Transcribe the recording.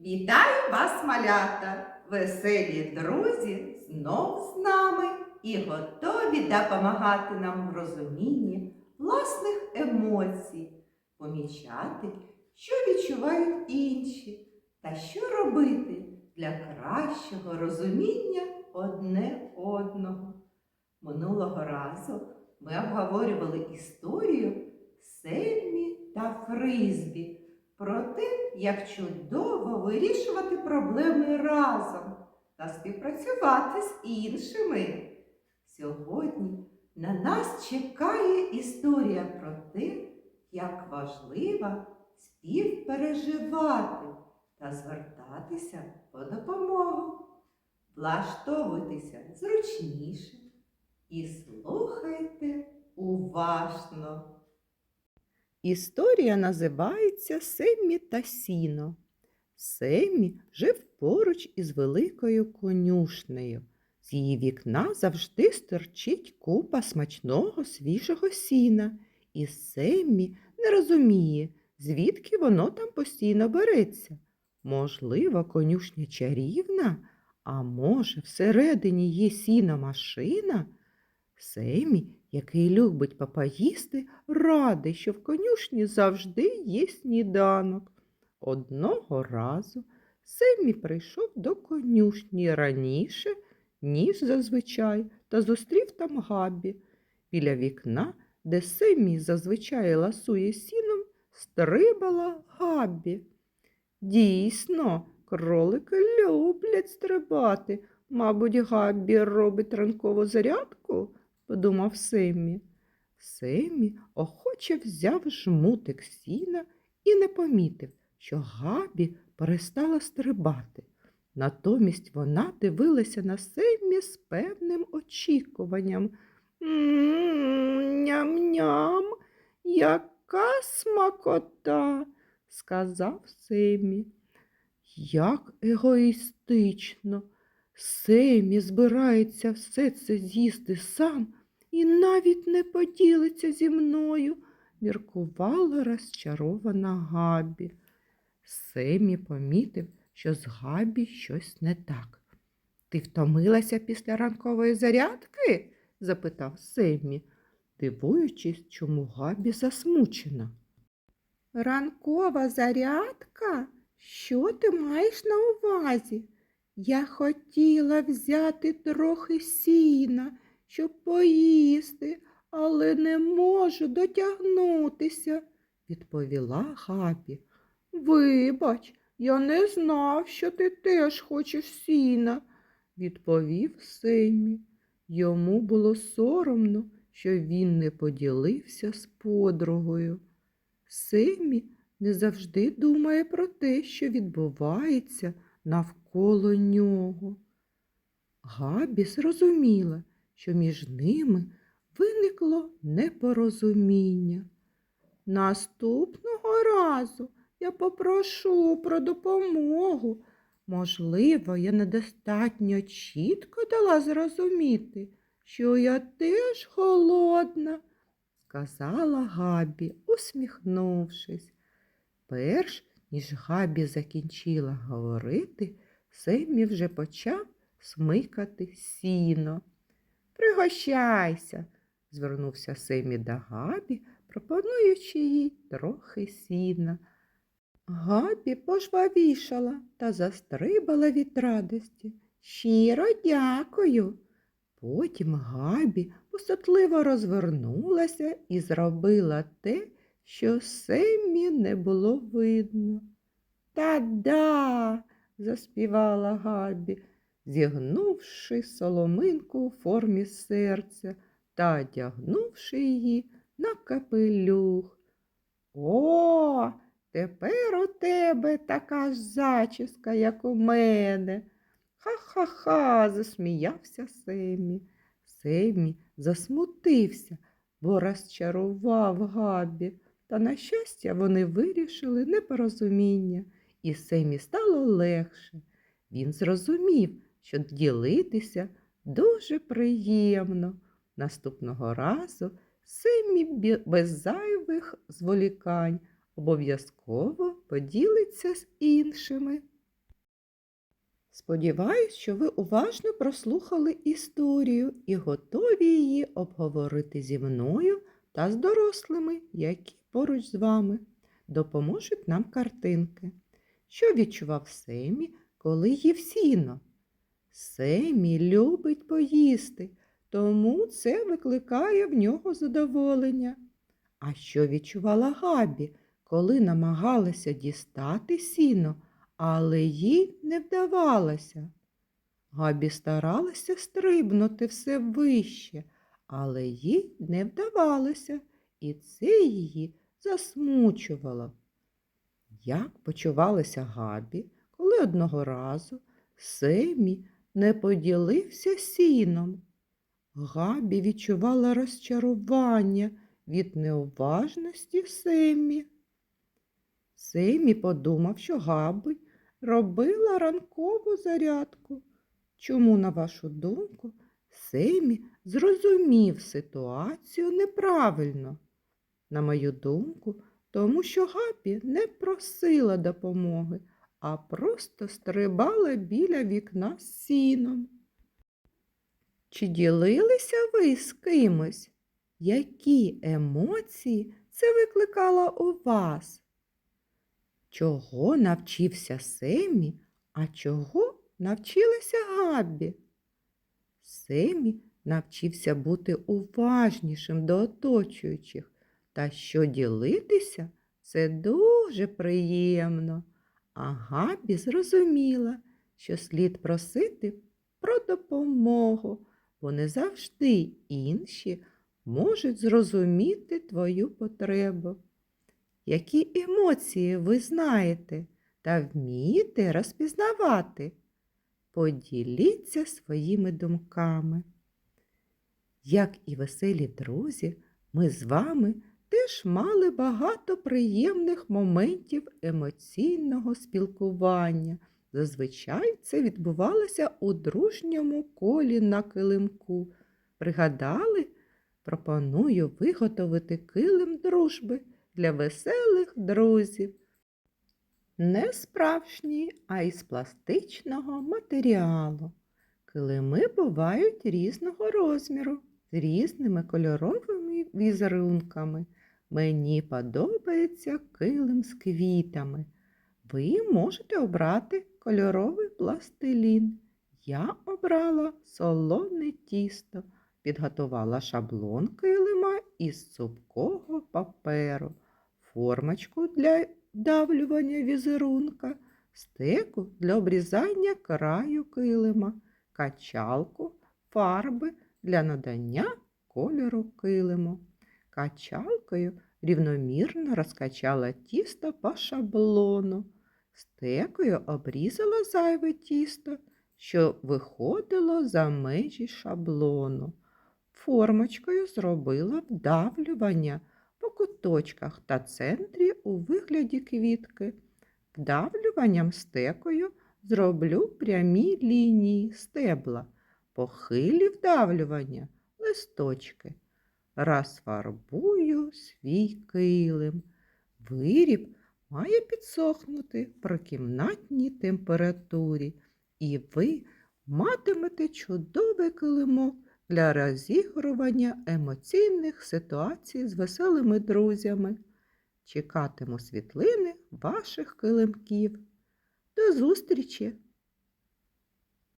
Вітаю вас, малята! Веселі друзі знов з нами і готові допомагати нам в розумінні власних емоцій, помічати, що відчувають інші, та що робити для кращого розуміння одне одного. Минулого разу ми обговорювали історію Сельмі та Фризбі про те, як чудово вирішувати проблеми разом та співпрацювати з іншими. Сьогодні на нас чекає історія про те, як важливо співпереживати та звертатися по допомогу. Влаштовуйтеся зручніше і слухайте уважно. Історія називається Семмі та сіно. Семмі жив поруч із великою конюшнею. З її вікна завжди стерчить купа смачного свіжого сіна, і Семмі не розуміє, звідки воно там постійно береться. Можливо, конюшня чарівна, а може, всередині є сіна машина? Семі, який любить попоїсти, радий, що в конюшні завжди є сніданок. Одного разу Семі прийшов до конюшні раніше, ніж зазвичай, та зустрів там Габі. Біля вікна, де Семі зазвичай ласує сіном, стрибала Габі. Дійсно, кролики люблять стрибати. Мабуть, Габі робить ранкову зарядку, подумав Семі. Семі охоче взяв жмутик сіна і не помітив, що Габі перестала стрибати. Натомість вона дивилася на Семі з певним очікуванням. «М, Ням-ням, яка смакота, сказав Семі. Як егоїстично. Семі збирається все це з'їсти сам і навіть не поділиться зі мною, міркувала розчарована Габі. Семі помітив, що з Габі щось не так. Ти втомилася після ранкової зарядки? запитав Семі, дивуючись, чому Габі засмучена. Ранкова зарядка? Що ти маєш на увазі? Я хотіла взяти трохи сіна, щоб поїсти, але не можу дотягнутися, відповіла Габі. Вибач, я не знав, що ти теж хочеш сіна, відповів Семі. Йому було соромно, що він не поділився з подругою. Семі не завжди думає про те, що відбувається навколо нього. Габі зрозуміла, що між ними виникло непорозуміння. Наступного разу я попрошу про допомогу. Можливо, я недостатньо чітко дала зрозуміти, що я теж голодна, сказала Габі, усміхнувшись. Перш ніж Габі закінчила говорити, Семі вже почав смикати сіно. Пригощайся, звернувся Семі до Габі, пропонуючи їй трохи сіна. Габі пожвавішала та застрибала від радості. Щиро дякую. Потім Габі пустотливо розвернулася і зробила те, що Семмі не було видно. Та-да, заспівала Габі, зігнувши соломинку у формі серця та одягнувши її на капелюх. О, тепер у тебе така ж зачіска, як у мене. Ха-ха-ха, засміявся Семі. Семі засмутився, бо розчарував Габі. Та, на щастя, вони вирішили непорозуміння, і Семі стало легше. Він зрозумів, що ділитися дуже приємно. Наступного разу Семі без зайвих зволікань обов'язково поділиться з іншими. Сподіваюсь, що ви уважно прослухали історію і готові її обговорити зі мною та з дорослими, які поруч з вами. Допоможуть нам картинки. Що відчував Семі, коли їв сіно? Семі любить поїсти, тому це викликає в нього задоволення. А що відчувала Габі, коли намагалася дістати сіно, але їй не вдавалося? Габі старалася стрибнути все вище, але їй не вдавалося, і це її засмучувало. Як почувалася Габі, коли одного разу Семі не поділився сіном? Габі відчувала розчарування від неуважності Семі. Семі подумав, що Габі робила ранкову зарядку. Чому, на вашу думку, Семі зрозумів ситуацію неправильно? На мою думку, тому що Габі не просила допомоги, а просто стрибала біля вікна з сіном. Чи ділилися ви з кимось? Які емоції це викликало у вас? Чого навчився Семі, а чого навчилася Габі? Семі навчився бути уважнішим до оточуючих, та що ділитися це дуже приємно. А Габі зрозуміла, що слід просити про допомогу, бо не завжди інші можуть зрозуміти твою потребу. Які емоції ви знаєте та вмієте розпізнавати? Поділіться своїми думками. Як і веселі друзі, ми з вами теж мали багато приємних моментів емоційного спілкування. Зазвичай це відбувалося у дружньому колі на килимку. Пригадали? Пропоную виготовити килим дружби для веселих друзів. Не справжній, а із пластичного матеріалу. Килими бувають різного розміру, з різними кольоровими візерунками. Мені подобається килим з квітами. Ви можете обрати кольоровий пластилін. Я обрала солоне тісто, підготувала шаблон килима із цупкого паперу, формочку для вдавлювання візерунка, стеку для обрізання краю килима, качалку, фарби для надання кольору килиму. Качалкою рівномірно розкачала тісто по шаблону, стекою обрізала зайве тісто, що виходило за межі шаблону. Формочкою зробила вдавлювання по куточках та центрі у вигляді квітки. Вдавлюванням стекою зроблю прямі лінії стебла, похилі вдавлювання листочки. Розфарбую свій килим. Виріб має підсохнути при кімнатній температурі, і ви матимете чудовий килимок для розігрування емоційних ситуацій з веселими друзями. Чекатиму світлини ваших килимків. До зустрічі!